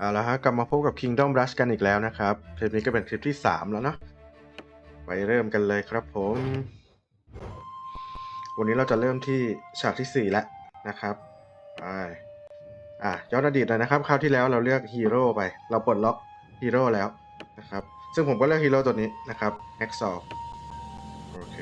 เอาละฮะกลับมาพบกับ Kingdom Rush กันอีกแล้วนะครับคลิปนี้ก็เป็นคลิปที่ 3 แล้วเนาะไปเริ่มกันเลยครับผม วันนี้เราจะเริ่มที่ฉากที่ 4 แล้วนะครับไปอะย้อนอดีตหน่อยนะครับคราวที่แล้วเราเลือกฮีโร่ไป เราปลดล็อกฮีโร่แล้วนะครับ ซึ่งผมก็เลือกฮีโร่ตัวนี้นะครับ e x o โอเค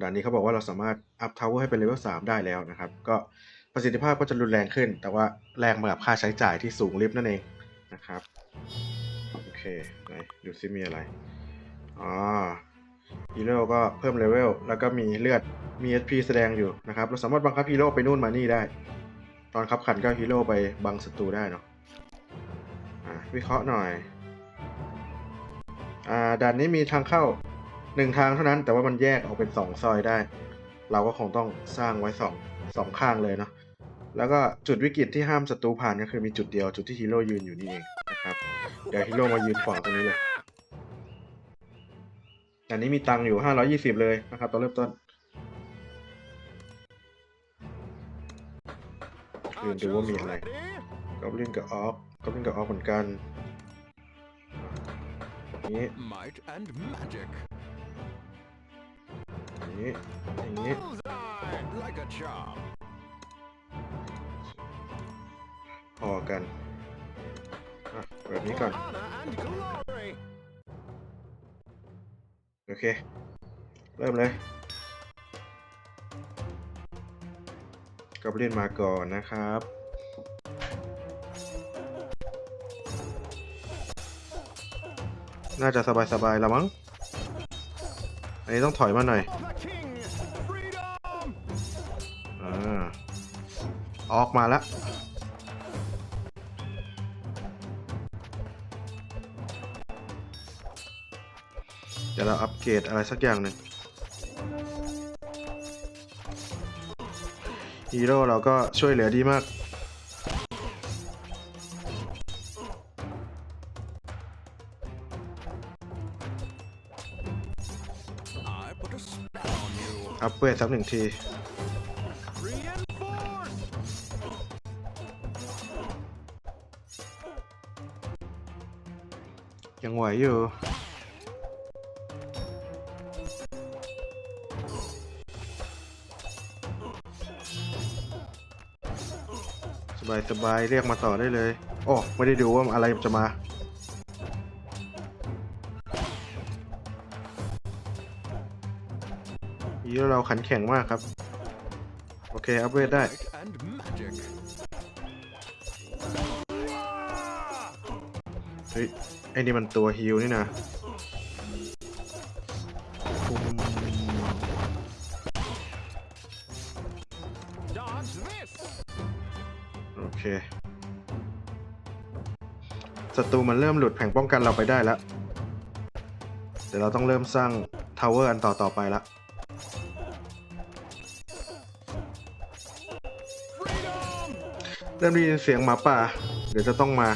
ด่านนี้เขาบอกว่าเราสามารถอัพทาวเวอร์ให้เป็นเลเวล3ได้แล้วนะครับ ก็ประสิทธิภาพก็จะรุนแรงขึ้น แต่ว่าแรงมากับค่าใช้จ่ายที่สูงลิฟต์นั่นเองนะครับ โอเคไหนดูซิมีอะไร อ๋อฮีโร่ก็เพิ่มเลเวลแล้วก็มีเลือดมี HP แสดงอยู่นะครับ เราสามารถบังคับฮีโร่ไปนู่นมานี่ได้ ตอนขับขันก็ฮีโร่ไปบังศัตรูได้เนาะอ่าวิเคราะห์หน่อยอ่าด่านนี้มีทางเข้า หนึ่งทางเท่านั้นแต่ว่ามันแยกออกเป็นสองซอยได้ เราก็คงต้องสร้างไว้สองสองข้างเลยเนาะแล้วก็จุดวิกฤตที่ห้ามศัตรูผ่านก็คือมีจุดเดียวจุดที่ฮีโร่ยืนอยู่นี่เองนะครับ เดี๋ยวฮีโร่มายืนขวางตรงนี้เลยอันนี้มีตังอยู่ห้าร้อยี่สิบเลยนะครับตอนเริ่มต้นยืนดูว่ามีอะไรกอบลินกับออฟกอบลินกับออฟเหมือนกันนี้ อย่างนี้ อย่างนี้ Bullseye, like a charm. พอกันอะแบบนี้ก่อน Honor and glory. โอเค เริ่มเลยกอบลินมาก่อนนะครับน่าจะสบายๆแล้วมั้ง อันนี้ต้องถอยมาหน่อยอ่าออกมาแล้วเดี๋ยวเราอัปเกรดอะไรสักอย่างหนึ่งฮีโร่เราก็ช่วยเหลือดีมาก อัปเกรดสักหนึ่งทียังไหวอยู่สบายสบายเรียกมาต่อได้เลย โอ้ ไม่ได้ดูว่าอะไรจะมา ยีแล้วเราขันแข็งมากครับ โอเค อัปเวทได้ Might and magic. เฮ้ย ไอ้นี่มันตัวฮิลนี่นะปุ้ม Dodge this. โอเคศัตรูมันเริ่มหลุดแผงป้องกันเราไปได้แล้ว เดี๋ยวเราต้องเริ่มสร้างทาวเวอร์อันต่อต่อไปละ เริ่มได้ยินเสียงหมาป่า เดี๋ยวจะต้องมา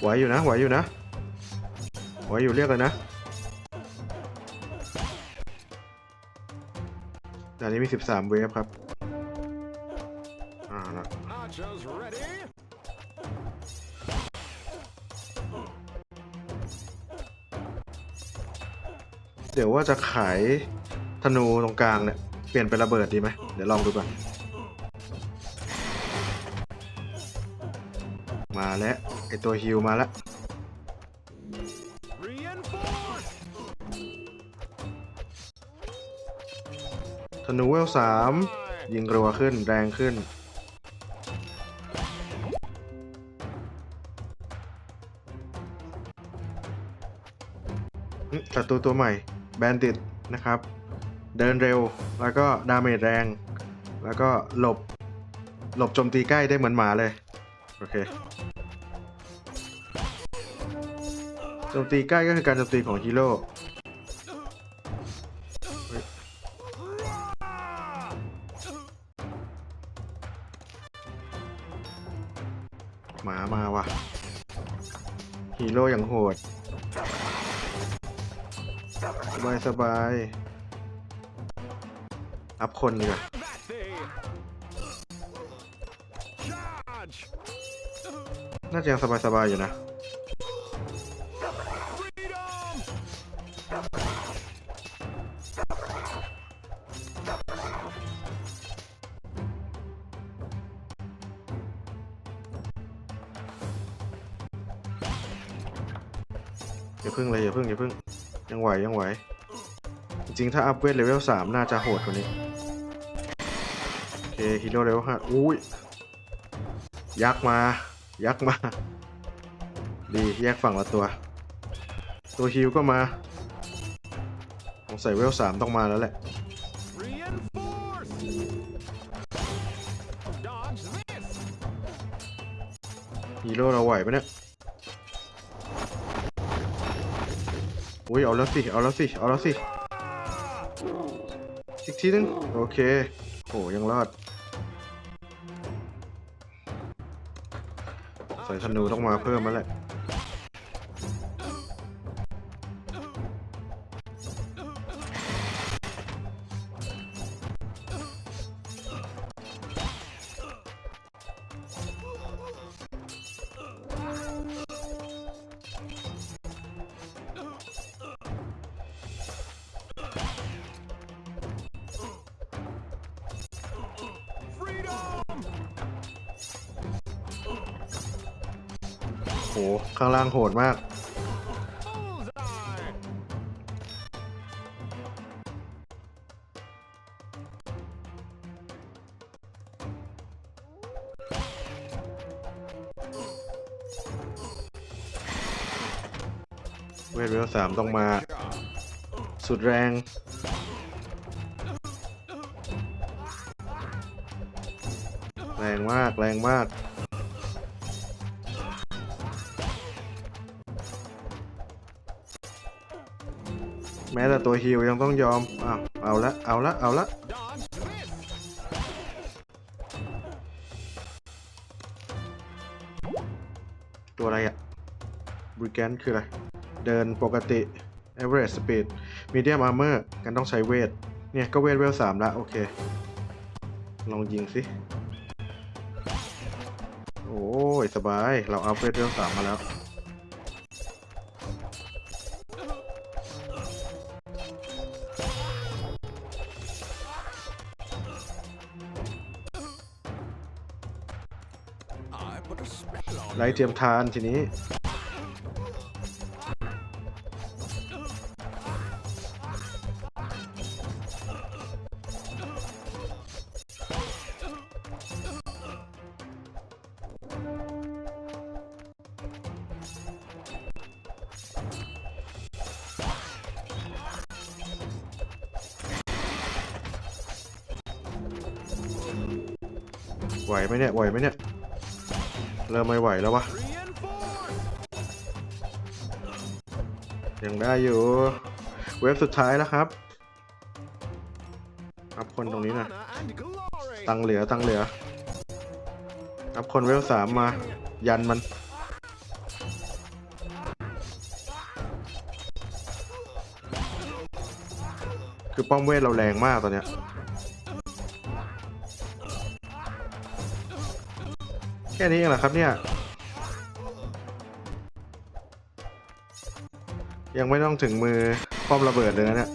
ไหวอยู่นะ ไหวอยู่นะ ไหวอยู่เรียกเลยนะด่านนี้มี 13 เวฟครับ อ่าละ ดี๋ยวว่าจะขายธนูตรงกลางเนี่ย เปลี่ยนเป็นระเบิดดีไหมเดี๋ยวลองดูก่อนมาแล้วไอตัวฮิวมาแล้วธนูเวลสามยิงรัวขึ้นแรงขึ้น ศัตรูตัวใหม่ แบนดิตนะครับ เดินเร็วแล้วก็ดาเมจแรง แล้วก็หลบ หลบโจมตีใกล้ได้เหมือนหมาเลย โอเคโจมตีใกล้ก็คือการโจมตีของฮีโร่หมามาว่ะฮีโร่อย่างโหด บายสบายอัพคนดีกว่าน่าจะยังสบายสบายอยู่นะอย่าพึ่งเลยอย่าพึ่งอย่าพึ่ง ยังไหวยังไหว จริงๆ ถ้าอัพเวทเลเวลสามน่าจะโหดกว่านี้ โอเคฮีโร่เลเวลห้าอุ้ย ยักษ์มา ยักษ์มา ดีแยกฝั่งละตัว ตัวฮิวก็มาสงสัยเวลสามต้องมาแล้วแหละฮีโร่เราไหวปะเนี่ย อุ้ยเอาแล้วสิ เอาแล้วสิ เอาแล้วสิ อีกทีนึง โอเค โหยังรอดใส่ธนูต้องมาเพิ่มแล้วแหละ ข้างล่างโหดมาก เวทเวลสามต้องมา สุดแรงแรงมาก แรงมาก ม้แต่ตัวฮิวยังต้องยอมอ้าวเอาละ เอาละ เอาละ ตัวอะไรอะบริแกนคืออะไร เดินปกติ average speed medium armor กันต้องใช้เวท เนี่ยก็เวทเวลสามละ โอเค ลองยิงสิ โอ้ย สบาย เราอัพเวทเวลสามมาแล้ว ไล่เทียมทานทีนี้ ไหวไหมเนี่ย ไหวไหมเนี่ย เริ่มไม่ไหวแล้ววะ ยังได้อยู่ เว็บสุดท้ายแล้วครับอัพคนตรงนี้นะตังเหลือตังเหลืออัพคนเวลสามมา ยันมันคือป้อมเวทเราแรงมากตอนเนี้ย แค่นี้เองเหรอครับเนี่ย ยังไม่ต้องถึงมือป้อมระเบิดเลยนะเนี่ย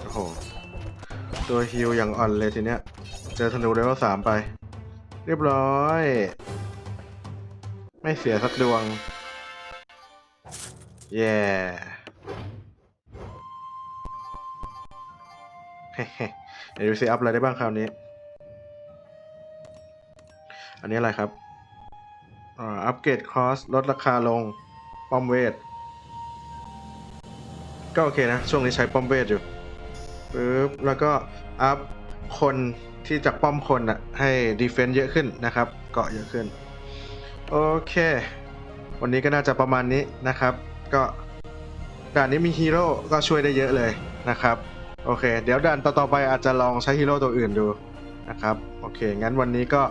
โอ้โห ตัวฮิวอย่างอ่อนเลยทีเนี้ย เจอธนูเลเวลสามไป เรียบร้อย ไม่เสียสักดวงแเฮ้ๆเดี๋ยวดูซิอัพอะไรได้บ้างคราวนี้ อันนี้อะไรครับอัปเกรดคอสลดราคาลง ป้อมเวท ก็โอเคนะ ช่วงนี้ใช้ป้อมเวทอยู่ปึ๊บแล้วก็อัพคนที่จากป้อมคนอะให้ดีเฟน s ์เยอะขึ้นนะครับ เกาะเยอะขึ้น โอเค วันนี้ก็น่าจะประมาณนี้นะครับ ก็ด่านนี้มีฮีโร่ก็ช่วยได้เยอะเลยนะครับ โอเค เดี๋ยวด่านต่อๆไปอาจจะลองใช้ฮีโร่ตัวอื่นดูนะครับ โอเค งั้นวันนี้ก็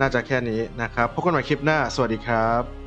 น่าจะแค่นี้นะครับ พบกันใหม่คลิปหน้า สวัสดีครับ